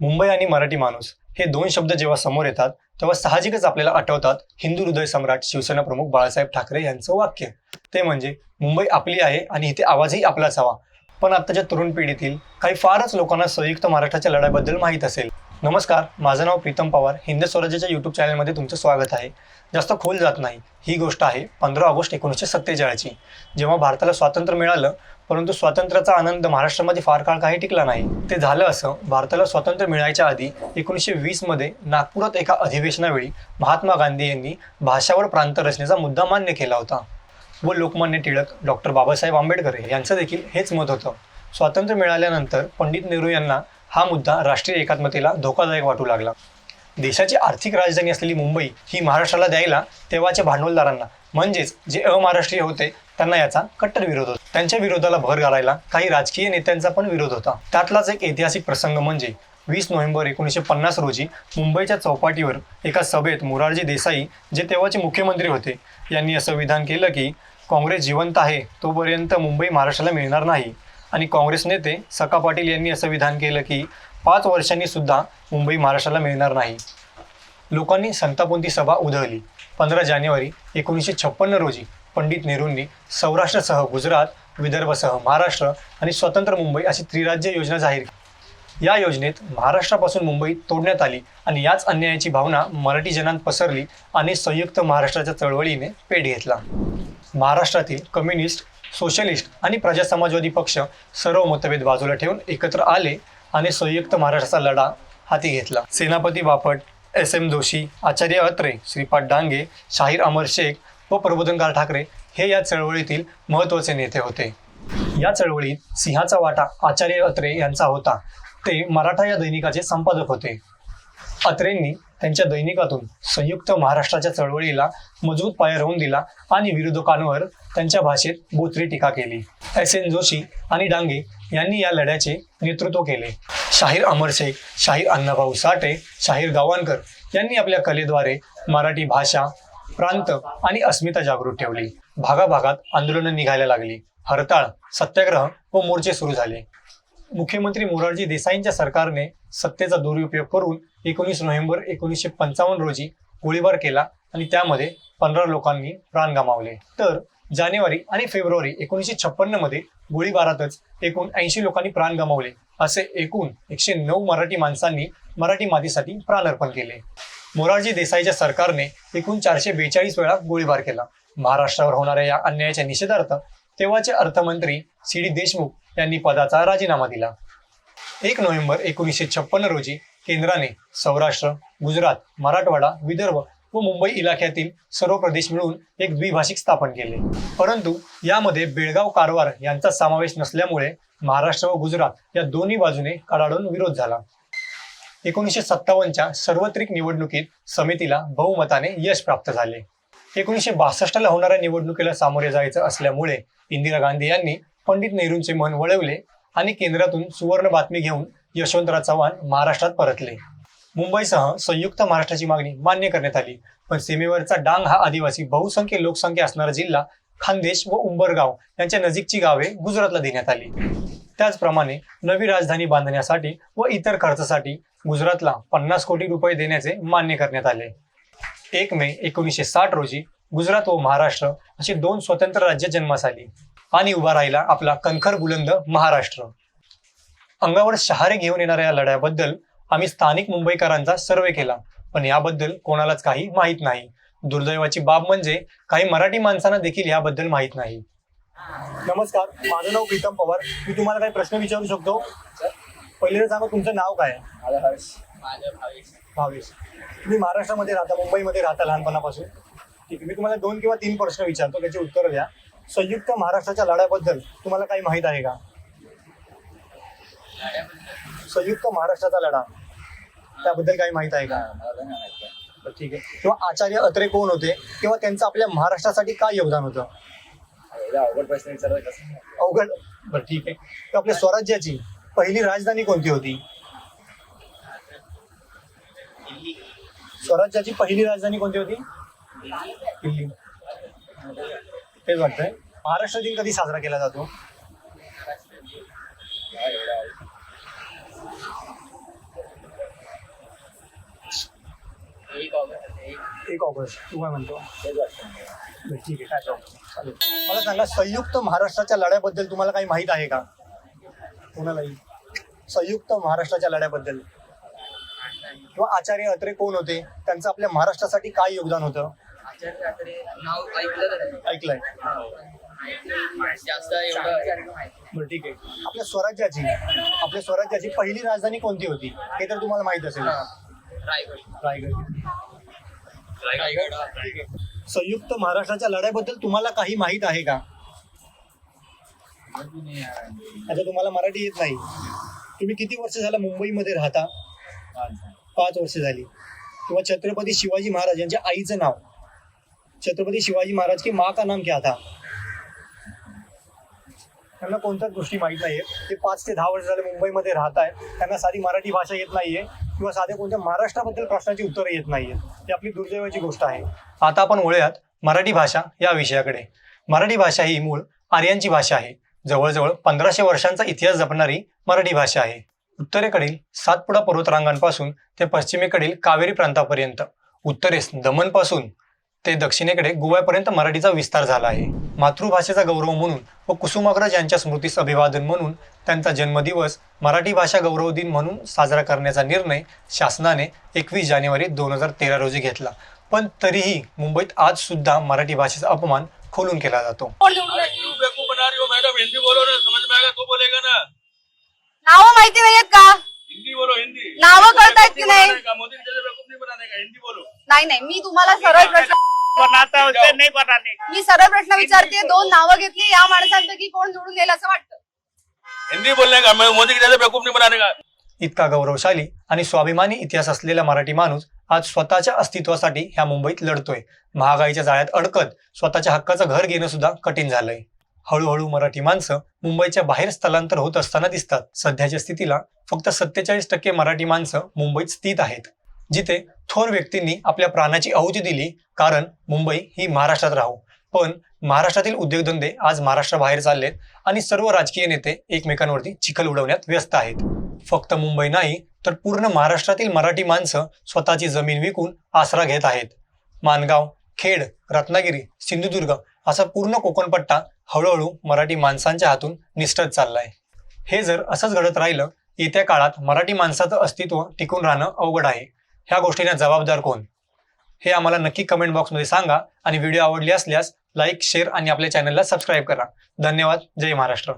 मुंबई आणि मराठी माणूस हे दोन शब्द जेव्हा समोर येतात तेव्हा साहजिकच आपल्याला आठवतात हिंदू हृदय सम्राट शिवसेना प्रमुख बाळासाहेब ठाकरे यांचं वाक्य. ते म्हणजे मुंबई आपली आहे आणि इथे आवाजही आपलाच हवा. पण आत्ताच्या तरुण पिढीतील काही फारच लोकांना संयुक्त महाराष्ट्राच्या लढाईबद्दल माहीत असेल. नमस्कार माझं नाव प्रीतम पवार. हिंद स्वराज्याच्या यूट्यूब चॅनलमध्ये तुमचं स्वागत आहे. जास्त खोल जात नाही. ही गोष्ट आहे पंधरा ऑगस्ट एकोणीसशे सत्तेचाळीसची. जेव्हा भारताला स्वातंत्र्य मिळालं परंतु स्वातंत्र्याचा आनंद महाराष्ट्रामध्ये फार काळ काही टिकला नाही. ते झालं असं भारताला स्वातंत्र्य मिळायच्या आधी एकोणीसशे वीसमध्ये नागपुरात एका अधिवेशनावेळी महात्मा गांधी यांनी भाषावर प्रांत रचनेचा मुद्दा मान्य केला होता. व लोकमान्य टिळक डॉक्टर बाबासाहेब आंबेडकर यांचं देखील हेच मत होतं. स्वातंत्र्य मिळाल्यानंतर पंडित नेहरू यांना हा मुद्दा राष्ट्रीय एकात्मतेला धोकादायक वाटू लागला. देशाची आर्थिक राजधानी असलेली मुंबई ही महाराष्ट्राला द्यायला तेव्हाच्या भांडवलदारांना म्हणजेच जे अमहाराष्ट्रीय होते त्यांना याचा कट्टर विरोध होता. त्यांच्या विरोधाला भर घालायला काही राजकीय नेत्यांचा पण विरोध होता. त्यातलाच एक ऐतिहासिक प्रसंग म्हणजे वीस नोव्हेंबर एकोणीसशे पन्नास रोजी मुंबईच्या चौपाटीवर एका सभेत मोरारजी देसाई जे तेव्हाचे मुख्यमंत्री होते यांनी असं विधान केलं की काँग्रेस जिवंत आहे तोपर्यंत मुंबई महाराष्ट्राला मिळणार नाही. आणि काँग्रेस नेते सका पाटील यांनी असं विधान केलं की पाच वर्षांनी सुद्धा मुंबई महाराष्ट्राला मिळणार नाही. लोकांनी संतापोंती सभा उधळली. पंधरा जानेवारी एकोणीसशे छप्पन्न रोजी पंडित नेहरूंनी सौराष्ट्रासह गुजरात विदर्भसह महाराष्ट्र आणि स्वतंत्र मुंबई अशी त्रिराज्य योजना जाहीर केली. या योजनेत महाराष्ट्रापासून मुंबई तोडण्यात आली आणि याच अन्यायाची भावना मराठी जनांत पसरली आणि संयुक्त महाराष्ट्राच्या चळवळीने पेट घेतला. महाराष्ट्रातील कम्युनिस्ट सोशलिस्ट आणि प्रजा समाजवादी पक्ष सर्व मतभेद बाजूला ठेवून एकत्र आले आणि संयुक्त महाराष्ट्राचा लढा हाती घेतला. सेनापती बापट एस एम जोशी आचार्य अत्रे श्रीपाद डांगे शाहीर अमर शेख व प्रबोधनकार ठाकरे हे या चळवळीतील महत्त्वाचे नेते होते. या चळवळीत सिंहाचा वाटा आचार्य अत्रे यांचा होता. ते मराठा या दैनिकाचे संपादक होते. अत्रेंनी त्यांच्या दैनिकातून संयुक्त महाराष्ट्राच्या चळवळीला मजबूत पाया रोवून दिला आणि विरोधकांवर त्यांच्या भाषेत बोचरी टीका केली. एस. एन. जोशी आणि डांगे यांनी या लढ्याचे नेतृत्व केले. शाहीर अमर शेख शाहीर अण्णाभाऊ साठे शाहीर गावणकर यांनी आपल्या कलेद्वारे मराठी भाषा प्रांत आणि अस्मिता जागृत ठेवली. भागाभागात आंदोलनं निघायला लागली. हरताळ सत्याग्रह व मोर्चे सुरू झाले. मुख्यमंत्री मोरारजी देसाईंच्या सरकारने सत्तेचा दुरुपयोग करून एकोणीस नोव्हेंबर एकोणीसशे पंचावन्न रोजी गोळीबार केला आणि त्यामध्ये पंधरा लोकांनी प्राण गमावले. तर जानेवारी आणि फेब्रुवारी एकोणीसशे छप्पन्नमध्ये गोळीबारातच एकूण ऐंशी लोकांनी प्राण गमावले असे एकूण एकशे नऊ मराठी माणसांनी मराठी मातीसाठी प्राण अर्पण केले. मोरारजी देसाईच्या सरकारने एकूण चारशे बेचाळीस वेळा गोळीबार केला. महाराष्ट्रावर होणाऱ्या या अन्यायाच्या निषेधार्थ तेव्हाचे अर्थमंत्री सी डी देशमुख यांनी पदाचा राजीनामा दिला. एक नोव्हेंबर एकोणीसशे छप्पन्न रोजी केंद्राने सौराष्ट्र गुजरात मराठवाडा विदर्भ व मुंबई इलाख्यातील सर्व प्रदेश मिळून एक द्विभाषिक स्थापन केले. परंतु यामध्ये बेळगाव कारवार यांचा समावेश नसल्यामुळे महाराष्ट्र व गुजरात या दोन्ही बाजूने कडाडून विरोध झाला. एकोणीसशे सत्तावन्नच्या सार्वत्रिक निवडणुकीत समितीला बहुमताने यश प्राप्त झाले. एकोणीसशे बासष्टला होणाऱ्या निवडणुकीला सामोरे जायचं असल्यामुळे इंदिरा गांधी यांनी पंडित नेहरूंचे मन वळवले आणि केंद्रातून सुवर्ण बातमी घेऊन यशवंतराव चव्हाण महाराष्ट्रात परतले. मुंबईसह संयुक्त महाराष्ट्राची मागणी मान्य करण्यात आली. पण सीमेवरचा डांग हा आदिवासी बहुसंख्य लोकसंख्या असणारा जिल्हा खानदेश व उंबरगाव यांच्या नजीकची गावे गुजरातला देण्यात आली. त्याचप्रमाणे नवी राजधानी बांधण्यासाठी व इतर खर्चासाठी गुजरातला पन्नास कोटी रुपये देण्याचे मान्य करण्यात आले. एक मे एकोणीसशे साठ रोजी गुजरात व महाराष्ट्र अशी दोन स्वतंत्र राज्य जन्मास आली. आणि उभा राहिला आपला कणखर बुलंद महाराष्ट्र. अंगावर शहारे घेऊन येणाऱ्या या लढ्याबद्दल आम्ही स्थानिक मुंबईकरांचा सर्वे केला. पण याबद्दल कोणालाच काही माहीत नाही. दुर्दैवाची बाब म्हणजे काही मराठी माणसांना देखील याबद्दल माहीत नाही. नमस्कार माझं नाव प्रीतम पवार. मी तुम्हाला काही प्रश्न विचारू शकतो? पहिले सांगा तुमचं नाव काय? आहे? माझं हर्ष. माझं भावेश. भावेश. तुम्ही महाराष्ट्रामध्ये राहता मुंबईमध्ये राहता लहानपणापासून. ठीक आहे मी तुम्हाला दोन किंवा तीन प्रश्न विचारतो त्याची उत्तरं द्या. संयुक्त महाराष्ट्राच्या लढ्याबद्दल तुम्हाला काही माहीत आहे का? संयुक्त महाराष्ट्राचा लढा. त्याबद्दल काही माहीत आहे का? ठीक आहे. किंवा आचार्य अत्रे कोण होते? किंवा त्यांचं आपल्या महाराष्ट्रासाठी काय योगदान होतं? अवघड प्रश्न विचारला कसं अवघड. बरं ठीक आहे. तर आपल्या स्वराज्याची पहिली राजधानी कोणती होती? स्वराज्याची पहिली राजधानी कोणती होती? दिल्ली. तेच वाटतंय. महाराष्ट्र दिन कधी साजरा केला जातो? एक ऑगस्ट तू काय म्हणतो? ठीक आहे काय problem. मला सांगा संयुक्त महाराष्ट्राच्या लढ्याबद्दल तुम्हाला काही माहीत आहे का? कोणालाही? संयुक्त महाराष्ट्राच्या लढ्याबद्दल. किंवा आचार्य अत्रे कोण होते? त्यांचं आपल्या महाराष्ट्रासाठी काय योगदान होतं? ठाकरे नाव ऐकलं. ऐकलंय. जास्त एवढं. बरं ठीक आहे. आपल्या स्वराज्याची आपल्या स्वराज्याची पहिली राजधानी कोणती होती? हे तर तुम्हाला माहीत असेल. रायगड. रायगड. रायगड. ठीक आहे. संयुक्त महाराष्ट्राच्या लढ्याबद्दल तुम्हाला काही माहीत आहे का? आता तुम्हाला मराठी येत नाही. तुम्ही किती वर्ष झालं मुंबईमध्ये राहता? पाच वर्ष झाली. किंवा छत्रपती शिवाजी महाराज यांच्या आईचं नाव. छत्रपती शिवाजी महाराज की माँ का नाम क्या था? त्यांना कोणत्याच गोष्टी माहीत नाहीये. ते पाच ते दहा वर्ष झाले मुंबईमध्ये राहत आहेत. त्यांना साधी मराठी भाषा येत नाहीये किंवा साध्या कोणत्या महाराष्ट्राबद्दल प्रश्नाची उत्तरं येत नाहीये. ही आपली दुर्दैवाची गोष्ट आहे. आता आपण वळूयात मराठी भाषा या विषयाकडे. मराठी भाषा ही मूळ आर्यांची भाषा आहे. जवळजवळ पंधराशे वर्षांचा इतिहास जपणारी मराठी भाषा आहे. उत्तरेकडील सातपुडा पर्वतरांगांपासून ते पश्चिमेकडील कावेरी प्रांतापर्यंत उत्तरेस दमनपासून ते दक्षिणेकडे गोव्यापर्यंत मराठीचा विस्तार झाला आहे. मातृभाषेचा गौरव म्हणून व कुसुमाग्रज यांच्या स्मृतीस अभिवादन म्हणून त्यांचा जन्मदिवस मराठी भाषा गौरव दिन म्हणून साजरा करण्याचा निर्णय शासनाने एकवीस जानेवारी दोन हजार तेरा रोजी घेतला. पण तरीही मुंबईत आज सुद्धा मराठी भाषेचा अपमान खोलून केला जातो. नावं माहिती नाहीयेत का? हिंदी बोलो हिंदी नावं कळतायत की नाही? नहीं नाही नाही मी तुम्हाला सरळ प्रश्न बनाता है उसे नहीं बनाने। मी सरळ प्रश्न विचारते दोन नावं घेतली या माणसांपैकी कोण निवडून येईल असं वाटतं? हिंदी बोलने का? मैं मोदी की जैसे बेवकूफ नहीं बनाने का? इतका गौरवशाली आणि स्वाभिमानी इतिहास असलेला मराठी माणूस आज स्वतःच्या अस्तित्वासाठी ह्या मुंबईत लढतोय. महागाईच्या जाळ्यात अडकत स्वतःच्या हक्काचं घर घेणं सुद्धा कठीण झालंय. हळूहळू मराठी माणसं मुंबईच्या बाहेर स्थलांतर होत असताना दिसतात. सध्याच्या स्थितीला फक्त सत्तेचाळीस टक्के मराठी माणसं मुंबईत स्थित आहेत. जिथे थोर व्यक्तींनी आपल्या प्राणाची आहुती दिली कारण मुंबई ही महाराष्ट्रात राहू. पण महाराष्ट्रातील उद्योगधंदे आज महाराष्ट्राबाहेर चाललेत आणि सर्व राजकीय नेते एकमेकांवरती चिखल उडवण्यात व्यस्त आहेत. फक्त मुंबई नाही तर पूर्ण महाराष्ट्रातील मराठी माणसं स्वतःची जमीन विकून आसरा घेत आहेत. मानगाव खेड रत्नागिरी सिंधुदुर्ग असा पूर्ण कोकणपट्टा हळूहळू मराठी माणसांच्या हातून निष्ठत चाललाय. हे जर असंच घडत राहिलं येत्या काळात मराठी माणसाचं अस्तित्व टिकून राहणं अवघड आहे. ह्या गोष्टींना जबाबदार कोण? हे आम्हाला नक्की कमेंट बॉक्समध्ये सांगा आणि व्हिडिओ आवडली असल्यास लाईक शेअर आणि आपल्या चॅनलला सबस्क्राईब करा. धन्यवाद. जय महाराष्ट्र.